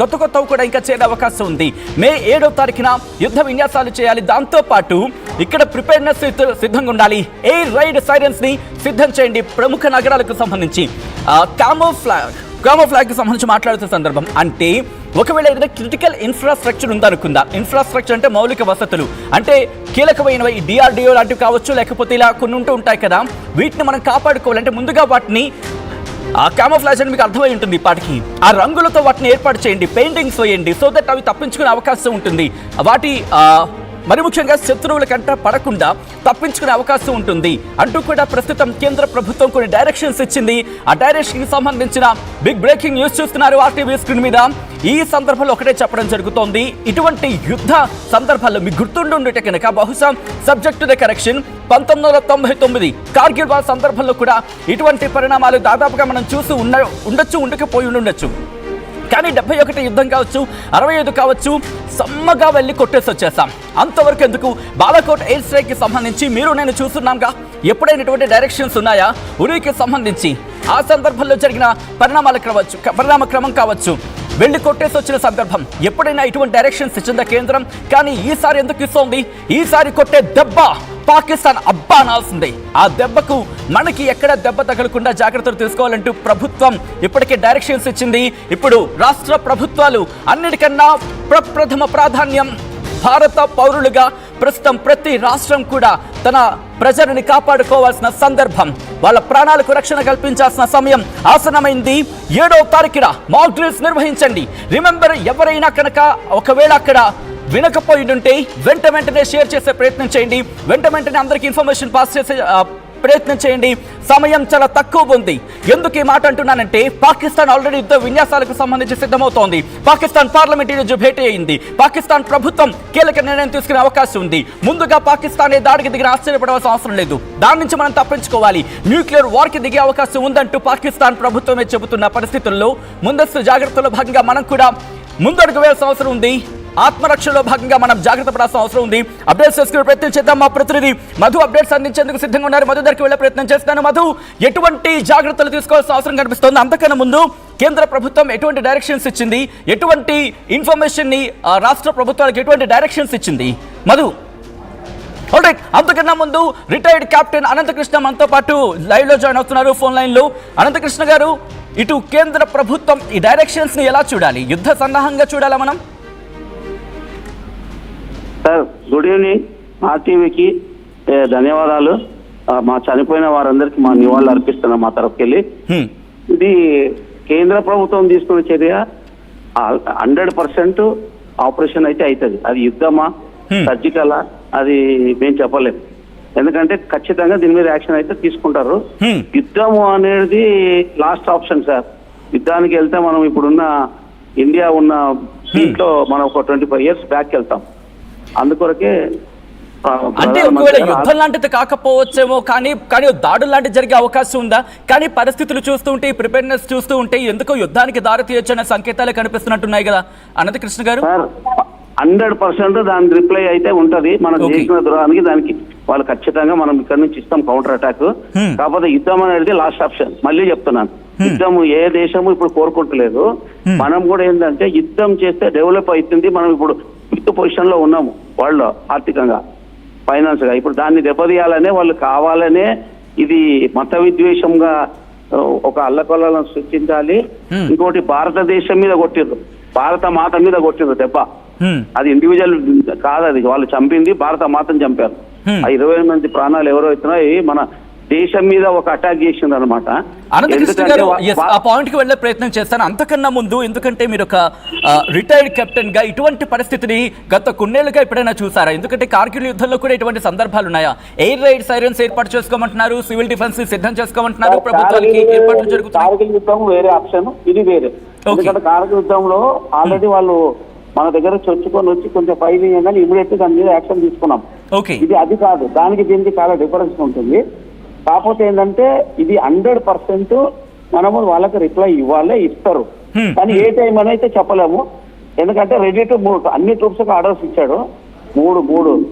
కొత్త కొత్తవి కూడా ఇంకా చేరే అవకాశం ఉంది. మే ఏడో తారీఖున యుద్ధ విన్యాసాలు చేయాలి. దాంతో పాటు ఇక్కడ ప్రిపేర్నెస్ సిద్ధంగా ఉండాలి. ఎయిర్ రైడ్ సైరన్స్ని సిద్ధం చేయండి. ప్రముఖ నగరాలకు సంబంధించి. కామో ఫ్లాగ్ కామో ఫ్లాగ్కి సంబంధించి మాట్లాడుతున్న సందర్భం. అంటే ఒకవేళ ఏదైనా క్రిటికల్ ఇన్ఫ్రాస్ట్రక్చర్ ఉందనుకుందా? ఇన్ఫ్రాస్ట్రక్చర్ అంటే మౌలిక వసతులు. అంటే కీలకమైనవి డిఆర్డిఓ లాంటివి కావచ్చు లేకపోతే ఇలా కొన్ని ఉంటూ ఉంటాయి కదా. వీటిని మనం కాపాడుకోవాలంటే ముందుగా వాటిని ఆ క్యామోఫ్లాజ్ అని మీకు అర్థమై ఉంటుంది ఇప్పటికి ఆ రంగులతో వాటిని ఏర్పాటు చేయండి పెయింటింగ్స్ వేయండి సో దట్ అవి తప్పించుకునే అవకాశం ఉంటుంది. వాటి మరి ముఖ్యంగా శత్రువుల కంట పడకుండా తప్పించుకునే అవకాశం ఉంటుంది. అంటూ కూడా ప్రస్తుతం కేంద్ర ప్రభుత్వం కొన్ని డైరెక్షన్స్ ఇచ్చింది. ఆ డైరెక్షన్కి సంబంధించిన బిగ్ బ్రేకింగ్ న్యూస్ చూస్తున్నారు ఆర్టీవీ స్క్రీన్ మీద. ఈ సందర్భంలో ఒకటే చెప్పడం జరుగుతోంది. ఇటువంటి యుద్ధ సందర్భాల్లో మీకు గుర్తుండి ఉండేట కనుక బహుశా సబ్జెక్ట్ ద కరెక్షన్ పంతొమ్మిది వందల తొంభై తొమ్మిది కార్గిల్ వార్ సందర్భంలో కూడా ఇటువంటి పరిణామాలు దాదాపుగా మనం చూసి ఉన్న ఉండొచ్చు ఉండకపోయి ఉండొచ్చు. కానీ డెబ్బై ఒకటి యుద్ధం కావచ్చు అరవై ఐదు కావచ్చు సమ్మగా వెళ్ళి కొట్టేసి వచ్చేసాం. అంతవరకు ఎందుకు? బాలాకోట్ ఎయిర్ స్ట్రైక్కి సంబంధించి మీరు నేను చూస్తున్నాంగా. ఎప్పుడైనా ఇటువంటి డైరెక్షన్స్ ఉన్నాయా? ఉరికి సంబంధించి. ఆ సందర్భంలో జరిగిన పరిణామాలు కావచ్చు పరిణామ క్రమం కావచ్చు. వెళ్ళి కొట్టేసి వచ్చిన సందర్భం. ఎప్పుడైనా ఇటువంటి డైరెక్షన్స్ ఇచ్చిందా కేంద్రం? కానీ ఈసారి ఎందుకు ఇస్తోంది? ఈసారి కొట్టే దెబ్బ! పాకిస్తాన్ అబ్బా అనాల్సిందే ఆ దెబ్బకు మనకి ఎక్కడ దెబ్బ తగలకుండా జాగ్రత్తలు తీసుకోవాలంటూ ప్రభుత్వం ఇప్పటికే డైరెక్షన్స్ ఇచ్చింది. ఇప్పుడు రాష్ట్ర ప్రభుత్వాలు అన్నిటికన్నా ప్రప్రథమ ప్రాధాన్యం భారత పౌరులుగా ప్రస్తుతం ప్రతి రాష్ట్రం కూడా తన ప్రజలని కాపాడుకోవాల్సిన సందర్భం. వాళ్ళ ప్రాణాలకు రక్షణ కల్పించాల్సిన సమయం ఆసనమైంది ఏడో తారీఖున మాక్ డ్రిల్స్ నిర్వహించండి. రిమెంబర్ ఎవరైనా కనుక ఒకవేళ అక్కడ వినకపోయి ఉంటే వెంట వెంటనే షేర్ చేసే ప్రయత్నం చేయండి. వెంట వెంటనే అందరికీ ఇన్ఫర్మేషన్ పాస్ చేసే ప్రయత్నం చేయండి. సమయం చాలా తక్కువ ఉంది. ఎందుకు ఈ మాట అంటున్నానంటే పాకిస్తాన్ ఆల్రెడీ యుద్ధ విన్యాసాలకు సంబంధించి సిద్ధమవుతోంది. పాకిస్తాన్ పార్లమెంట్ ఈరోజు భేటీ అయింది. పాకిస్తాన్ ప్రభుత్వం కీలక నిర్ణయం తీసుకునే అవకాశం ఉంది. ముందుగా పాకిస్తాన్ ఏ దాడికి దిగిన ఆశ్చర్యపడవలసిన అవసరం లేదు. దాని నుంచి మనం తప్పించుకోవాలి. న్యూక్లియర్ వార్కి దిగే అవకాశం ఉందంటూ పాకిస్తాన్ ప్రభుత్వమే చెబుతున్న పరిస్థితుల్లో ముందస్తు జాగ్రత్తలో భాగంగా మనం కూడా ముందడుగు వేయాల్సిన అవసరం ఉంది. ఆత్మరక్షణలో భాగంగా మనం జాగ్రత్త పడాల్సిన అవసరం ఉంది. అప్డేట్స్ చేసుకునే ప్రయత్నం చేద్దాం మా ప్రతినిధి. మధు అప్డేట్స్ అందించేందుకు సిద్ధంగా ఉన్నారు. మధు దగ్గరికి వెళ్ళే ప్రయత్నం చేస్తాను మధు ఎటువంటి జాగ్రత్తలు తీసుకోవాల్సిన అవసరం కనిపిస్తోంది? అంతకన్నా ముందు కేంద్ర ప్రభుత్వం ఎటువంటి డైరెక్షన్స్ ఇచ్చింది? ఎటువంటి ఇన్ఫర్మేషన్ని ఆ, రాష్ట్ర ప్రభుత్వాలకు ఎటువంటి డైరెక్షన్స్ ఇచ్చింది? మధు. రైట్ అంతకన్నా ముందు రిటైర్డ్ కెప్టెన్ అనంతకృష్ణ మనతో పాటు లైవ్లో జాయిన్ అవుతున్నారు ఫోన్ లైన్లో. అనంతకృష్ణ గారు ఇటు కేంద్ర ప్రభుత్వం ఈ డైరెక్షన్స్ని ఎలా చూడాలి? యుద్ధ సన్నాహంగా చూడాలా మనం? Sir good evening. ఆర్టీవీకి ఏ, ధన్యవాదాలు. మా చనిపోయిన వారందరికీ మా నివాళులు అర్పిస్తున్నాం మా తరఫుకెళ్ళి. ఇది కేంద్ర ప్రభుత్వం తీసుకున్న చర్య. హండ్రెడ్ పర్సెంట్ ఆపరేషన్ అయితే అవుతుంది. అది యుద్ధమా. సర్జికలా? అది మేము చెప్పలేము ఎందుకంటే ఖచ్చితంగా దీని మీద యాక్షన్ అయితే తీసుకుంటారు. యుద్ధము అనేది లాస్ట్ ఆప్షన్ సార్. యుద్ధానికి వెళ్తే మనం ఇప్పుడున్న ఇండియా ఉన్న సీట్లో మనం ఒక ట్వంటీ ఫైవ్ ఇయర్స్ బ్యాక్ వెళ్తాం. అందుకొరకే అంటే ఒకవేళ గారు యుద్ధం లాంటిది కాకపోవచ్చేమో కానీ కానీ దాడులు లాంటివి జరిగే అవకాశం ఉందా? కానీ పరిస్థితులు చూస్తూ ఉంటే ప్రిపేర్నెస్ చూస్తూ ఉంటే ఎందుకో యుద్ధానికి దారి తీయొచ్చనే సంకేతాలు కనిపిస్తున్నట్టున్నాయి కదా. అనంతకృష్ణ గారు? సార్ హండ్రెడ్ పర్సెంట్ దాని రిప్లై అయితే ఉంటది. మనం. చేసిన దూరానికి దానికి వాళ్ళు ఖచ్చితంగా మనం ఇక్కడ నుంచి ఇస్తాం కౌంటర్ అటాక్. కాకపోతే యుద్ధం అనేది లాస్ట్ ఆప్షన్ మళ్ళీ చెప్తున్నాను. యుద్ధం ఏ దేశము ఇప్పుడు కోరుకుంటలేదు. మనం కూడా ఏంటంటే యుద్ధం చేస్తే డెవలప్ అవుతుంది. మనం ఇప్పుడు ఫిఫ్త్ పొజిషన్లో ఉన్నాము. వాళ్ళు ఆర్థికంగా ఫైనాన్స్గా. ఇప్పుడు దాన్ని దెబ్బతీయాలనే వాళ్ళు కావాలనే ఇది మత విద్వేషంగా ఒక అల్లకొల్లను సృష్టించాలి. ఇంకోటి భారతదేశం మీద కొట్టిర్రు. భారత మాత మీద కొట్టిర్రు దెబ్బ. అది ఇండివిజువల్ కాదు అది. వాళ్ళు చంపింది భారత మాతను చంపారు. ఆ ఇరవై మంది ప్రాణాలు ఎవరో అవుతున్నాయి మన దేశం మీద ఒక అటాక్ చేసింది అనమాట ఆ పాయింట్కి వెళ్ళే ప్రయత్నం చేస్తాను. అంతకన్నా ముందు ఎందుకంటే మీరు ఒక రిటైర్డ్ కెప్టెన్గా ఇటువంటి పరిస్థితిని గత కొన్నేళ్ళుగా ఎప్పుడైనా చూసారా? ఎందుకంటే కార్గిల్ యుద్ధంలో కూడా ఇటువంటి సందర్భాలు ఉన్నాయా? ఎయిర్ రైడ్ సైరన్స్ ఏర్పాటు చేసుకోమంటున్నారు సివిల్ డిఫెన్స్ సిద్ధం చేసుకోమంటున్నారు ప్రభుత్వానికి ఏర్పాట్లు జరుగుతున్నాయి. కార్గిల్ యుద్ధం వేరే ఆప్షన్ ఇది వేరే. ఎందుకంటే కార్గిల్ యుద్ధంలో ఆల్రెడీ వాళ్ళు మన దగ్గర చొచ్చుకొని వచ్చి కొంచెం ఫైల్ చేయగానే ఇమీడియట్ దాని మీద యాక్షన్ తీసుకున్నాం. ఓకే ఇది అది కాదు. దానికి దీనికి చాలా డిఫరెన్స్ ఉంటుంది. కాకపోతే ఏంటంటే ఇది హండ్రెడ్ పర్సెంట్ మనము వాళ్ళకి రిప్లై ఇవ్వాలే ఇస్తారు. కానీ ఏ టైం అని అయితే చెప్పలేము. ఎందుకంటే రెడీ టు మూవ్ అన్ని ట్రూప్స్ ఆర్డర్స్ ఇచ్చాడు. మూడు మూడు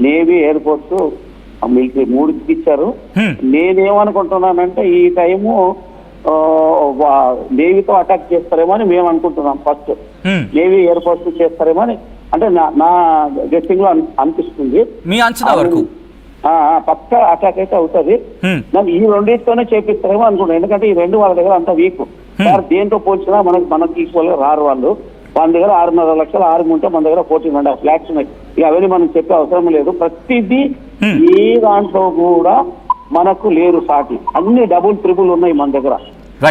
నేవీ ఎయిర్ ఫోర్స్ మిలిటరీ మూడు ఇచ్చారు. నేనేమనుకుంటున్నానంటే ఈ టైము నేవీతో అటాక్ చేస్తారేమో అని మేము అనుకుంటున్నాం ఫస్ట్. నేవీ ఎయిర్ ఫోర్స్ చేస్తారేమో అని. అంటే నా నా గెస్టింగ్లో అన్- అనిపిస్తుంది. మీ అంచనా వరకు? పక్క అటాక్ అయితే అవుతుంది. హ్మ్. నాకు ఈ రెండింటితోనే చేపిస్తారేమో అనుకుంటున్నాను ఎందుకంటే ఈ రెండు వాళ్ళ దగ్గర అంత వీక్ సార్ దేంతో పోల్చినా మనకి మనకి ఈక్వల్గా రారు వాళ్ళు. వాళ్ళ దగ్గర ఆరున్నర లక్షల ఆరు ఉంటే మన దగ్గర ఫోర్టీన్ అండ్ హాఫ్ ల్యాక్స్ ఉన్నాయి. ఇక అవన్నీ మనం చెప్పే అవసరం లేదు. ప్రతిదీ. ఏ దాంట్లో కూడా మనకు లేరు సాటి. అన్ని డబుల్ ట్రిపుల్ ఉన్నాయి మన దగ్గర.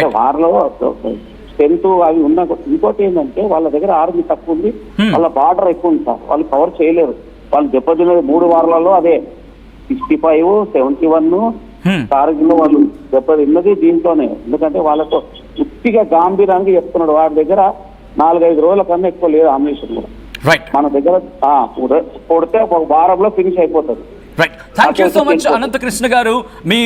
వారిలో స్ట్రెంత్ అవి ఉన్న ఇంకోటి ఏంటంటే వాళ్ళ దగ్గర ఆర్మీ తక్కువ ఉంది. వాళ్ళ బార్డర్ ఎక్కువ ఉంది సార్. వాళ్ళు కవర్ చేయలేరు. వాళ్ళు దెబ్బతిన్నది మూడు వారాలలో అదే. సిక్స్టీ ఫైవ్ సెవెంటీ వన్ హ్మ్. టార్గెట్లో వాళ్ళు దెబ్బతిన్నది దీంతోనే ఎందుకంటే వాళ్ళతో ఉత్తిగా గాంభీరానికి చెప్తున్నాడు. వాడి దగ్గర నాలుగైదు రోజుల కన్నా ఎక్కువ లేదు ఆమ్నేషన్ కూడా. మన దగ్గర కొడితే ఒక వారంలో ఫినిష్ అయిపోతుంది. Right thank you so much. Ananthakrishna గారు. మీ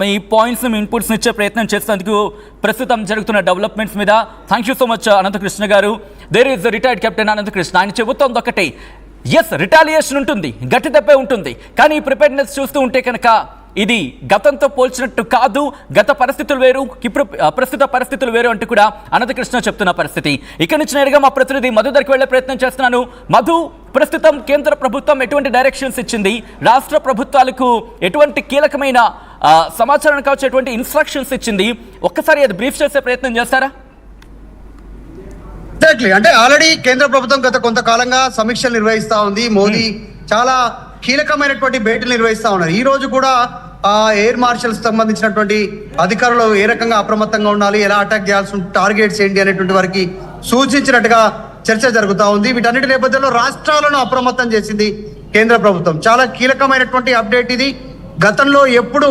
మీ పాయింట్స్ మీ ఇన్పుట్స్ ఇచ్చే ప్రయత్నం చేసినందుకు ప్రస్తుతం జరుగుతున్న డెవలప్మెంట్స్ మీద. Thank you so much Ananthakrishna గారు. There is retired captain Ananthakrishna ఆయన చెబుతోంది ఒకటే. ఎస్ రిటాలియేషన్ ఉంటుంది గట్టి దెబ్బే ఉంటుంది. కానీ ఈ ప్రిపేర్నెస్ చూస్తూ ఉంటే కనుక ఇది గతంతో పోల్చినట్టు కాదు గత పరిస్థితులు వేరు ఇప్పుడు ప్రస్తుత పరిస్థితులు వేరు అంటూ కూడా అనంతకృష్ణ చెప్తున్న పరిస్థితి. ఇక్కడి నుంచి నేరుగా మా ప్రతినిధి మధు దగ్గరికి వెళ్ళే ప్రయత్నం చేస్తున్నాను. మధు ప్రస్తుతం కేంద్ర ప్రభుత్వం ఎటువంటి డైరెక్షన్స్ ఇచ్చింది? రాష్ట్ర ప్రభుత్వాలకు ఎటువంటి కీలకమైన సమాచారం కావచ్చు ఎటువంటి ఇన్స్ట్రక్షన్స్ ఇచ్చింది? ఒక్కసారి అది బ్రీఫ్ చేసే ప్రయత్నం చేస్తారా? ఎగ్జాక్ట్లీ అంటే ఆల్రెడీ కేంద్ర ప్రభుత్వం గత కొంతకాలంగా సమీక్షలు నిర్వహిస్తా ఉంది. మోదీ చాలా కీలకమైనటువంటి భేటీలు నిర్వహిస్తా ఉన్నారు. ఈ రోజు కూడా ఆ ఎయిర్ మార్షల్స్ సంబంధించినటువంటి అధికారులు ఏ రకంగా అప్రమత్తంగా ఉండాలి ఎలా అటాక్ చేయాల్సి టార్గెట్స్ ఏంటి అనేటువంటి వారికి సూచించినట్టుగా చర్చ జరుగుతా ఉంది. వీటన్నిటి నేపథ్యంలో రాష్ట్రాలను అప్రమత్తం చేసింది కేంద్ర ప్రభుత్వం. చాలా కీలకమైనటువంటి అప్డేట్ ఇది. గతంలో ఎప్పుడు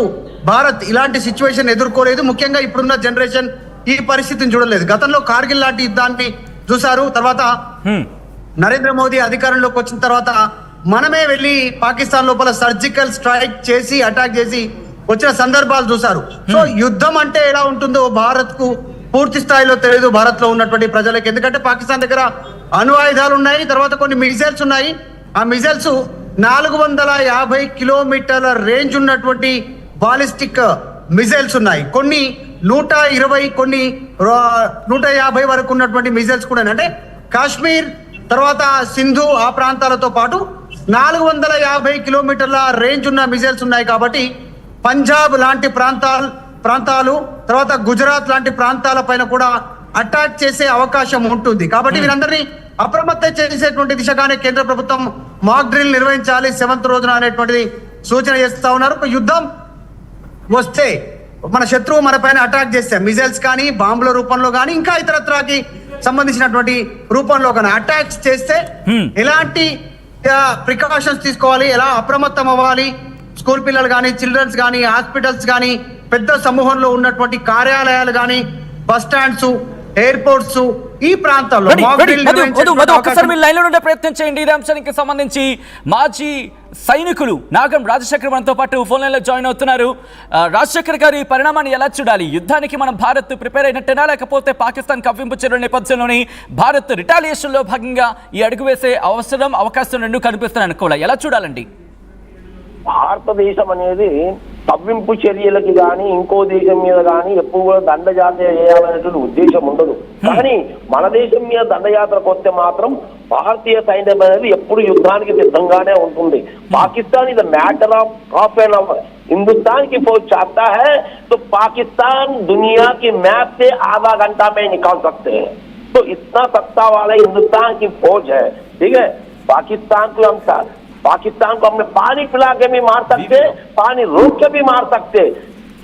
భారత్ ఇలాంటి సిచ్యువేషన్ ఎదుర్కోలేదు. ముఖ్యంగా ఇప్పుడున్న జనరేషన్ ఈ పరిస్థితిని చూడలేదు. గతంలో కార్గిల్ లాంటి యుద్ధాన్ని చూశారు. తర్వాత. నరేంద్ర మోదీ అధికారంలోకి వచ్చిన తర్వాత మనమే వెళ్ళి పాకిస్తాన్ లోపల సర్జికల్ స్ట్రైక్ చేసి అటాక్ చేసి వచ్చిన సందర్భాలు చూశారు. సో యుద్ధం అంటే ఎలా ఉంటుందో భారత్కు పూర్తి స్థాయిలో తెలియదు భారత్లో ఉన్నటువంటి ప్రజలకు. ఎందుకంటే పాకిస్తాన్ దగ్గర అణు ఆయుధాలు ఉన్నాయి తర్వాత కొన్ని మిసైల్స్ ఉన్నాయి. ఆ మిసైల్స్ నాలుగు వందల యాభై కిలోమీటర్ల రేంజ్ ఉన్నటువంటి బాలిస్టిక్ మిసైల్స్ ఉన్నాయి. కొన్ని నూట ఇరవై కొన్ని నూట యాభై వరకు ఉన్నటువంటి మిసైల్స్ కూడా. అంటే కాశ్మీర్ తర్వాత సింధు ఆ ప్రాంతాలతో పాటు నాలుగు వందల యాభై కిలోమీటర్ల రేంజ్ ఉన్న మిసైల్స్ ఉన్నాయి కాబట్టి పంజాబ్ లాంటి ప్రాంతాలు ప్రాంతాలు తర్వాత గుజరాత్ లాంటి ప్రాంతాల పైన కూడా అటాక్ చేసే అవకాశం ఉంటుంది. కాబట్టి వీరందరినీ అప్రమత్తం చేసేటువంటి దిశగానే కేంద్ర ప్రభుత్వం మాక్ డ్రిల్ నిర్వహించాలి. సెవెంత్ రోజున అనేటువంటిది సూచన చేస్తా ఉన్నారు. యుద్ధం వస్తే మన శత్రువు మన పైన అటాక్ చేస్తే మిజైల్స్ కానీ బాంబుల రూపంలో కానీ ఇంకా ఇతరత్రాకి సంబంధించినటువంటి రూపంలో కానీ అటాక్స్ చేస్తే Hmm. ఎలాంటి ప్రికాషన్స్ తీసుకోవాలి ఎలా అప్రమత్తం అవ్వాలి స్కూల్ పిల్లలు కానీ చిల్డ్రన్స్ కానీ హాస్పిటల్స్ కానీ పెద్ద సమూహంలో ఉన్నటువంటి కార్యాలయాలు కానీ బస్ స్టాండ్స్ ఎయిర్పోర్ట్స్ ఈ ఒక్కసారి మీరు లైన్లో ఉండే ప్రయత్నం చేయండి. ఇదే అంశానికి సంబంధించి మాజీ సైనికులు నాగం రాజశేఖర్ మనతో పాటు ఫోన్ లైన్లో జాయిన్ అవుతున్నారు. రాజశేఖర్ గారు ఈ పరిణామాన్ని ఎలా చూడాలి? యుద్ధానికి మనం భారత్ ప్రిపేర్ అయినట్టేనా? లేకపోతే పాకిస్తాన్ కవ్వింపు చర్యల నేపథ్యంలోని భారత్ రిటాలియేషన్లో భాగంగా ఈ అడుగు వేసే అవసరం అవకాశం రెండు కనిపిస్తున్నాయి అనుకోవాలి ఎలా చూడాలండి? భారతదేశం అనేది తవ్వింపు చర్యలకి కానీ ఇంకో దేశం మీద కానీ ఎప్పుడు కూడా దండయాత్ర చేయాలనేటువంటి ఉద్దేశం ఉండదు కానీ మన దేశం మీద దండయాత్రకు వస్తే మాత్రం భారతీయ సైన్యం అనేది ఎప్పుడు యుద్ధానికి సిద్ధంగానే ఉంటుంది Pakistan is matter of half an hour Hindustan की फौज चाहता है तो पाकिस्तान दुनिया की मैप से आधा घंटा में निकाल सकते हैं तो इतना सत्ता वाला हिंदुस्तान की फौज है ठीक है पाकिस्तान को हम सा- पाकिस्तान को हमने पानी पिला के भी मार सकते पानी रोक के भी मार सकते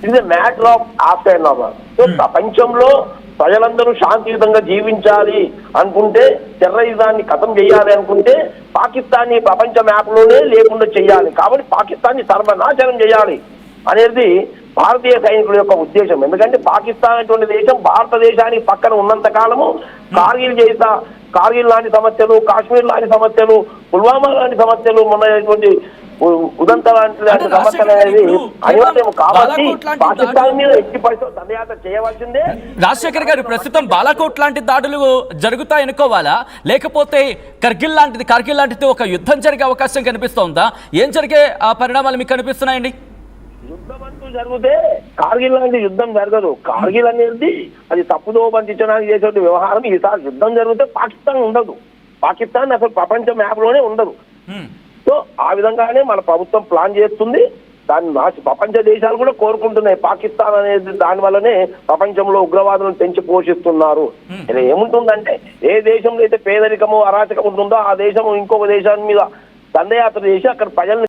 ఇది matter of half an hour so ప్రపంచంలో ప్రజలందరూ శాంతియుతంగా జీవించాలి అనుకుంటే టెర్రరిజాన్ని ఖతం చేయాలి అనుకుంటే పాకిస్తాన్ ఈ ప్రపంచ మ్యాప్ లోనే లేకుండా చేయాలి కాబట్టి పాకిస్తాన్ సర్వనాశనం చేయాలి అనేది భారతీయ సైనికుల యొక్క ఉద్దేశం. ఎందుకంటే పాకిస్తాన్ అటువంటి దేశం భారతదేశానికి పక్కన ఉన్నంత కాలము కార్గిల్ చేసా కార్గిల్ లాంటి సమస్యలు కాశ్మీర్ లాంటి సమస్యలు పుల్వామా లాంటి సమస్యలు మొన్నటువంటి ఉదంత లాంటి సమస్యలు అనేది అనివార్యం కాబట్టి పాకిస్తాన్ మీద ఎట్టి పరిస్థితుల్లో దండయాత్ర చేయవలసిందే. రాజశేఖర్ గారు ప్రస్తుతం బాలాకోట్ లాంటి దాడులు జరుగుతాయి అనుకోవాలా? లేకపోతే కర్గిల్ లాంటిది కార్గిల్ లాంటిది ఒక యుద్ధం జరిగే అవకాశం కనిపిస్తోందా? ఏం జరిగే ఆ పరిణామాలు మీకు కనిపిస్తున్నాయండి? యుద్ధం యుద్ధాలు జరిగితే కార్గిల్ లాంటి యుద్ధం జరగదు. కార్గిల్ అనేది అది తప్పుదో పండించడానికి చేసే వ్యవహారం. ఈసారి యుద్ధం జరిగితే పాకిస్తాన్ ఉండదు. పాకిస్తాన్ అసలు ప్రపంచ మ్యాప్లోనే ఉండదు. సో ఆ విధంగానే మన ప్రభుత్వం ప్లాన్ చేస్తుంది. దాన్ని నాశ ప్రపంచ దేశాలు కూడా కోరుకుంటున్నాయి. పాకిస్తాన్ అనేది దాని వల్లనే ప్రపంచంలో ఉగ్రవాదులను పెంచి పోషిస్తున్నారు. ఇలా ఏముంటుందంటే ఏ దేశంలో అయితే పేదరికము అరాచకం ఉంటుందో ఆ దేశం ఇంకొక దేశాన్ని మీద దండయాత్ర చేసి అక్కడ ప్రజల్ని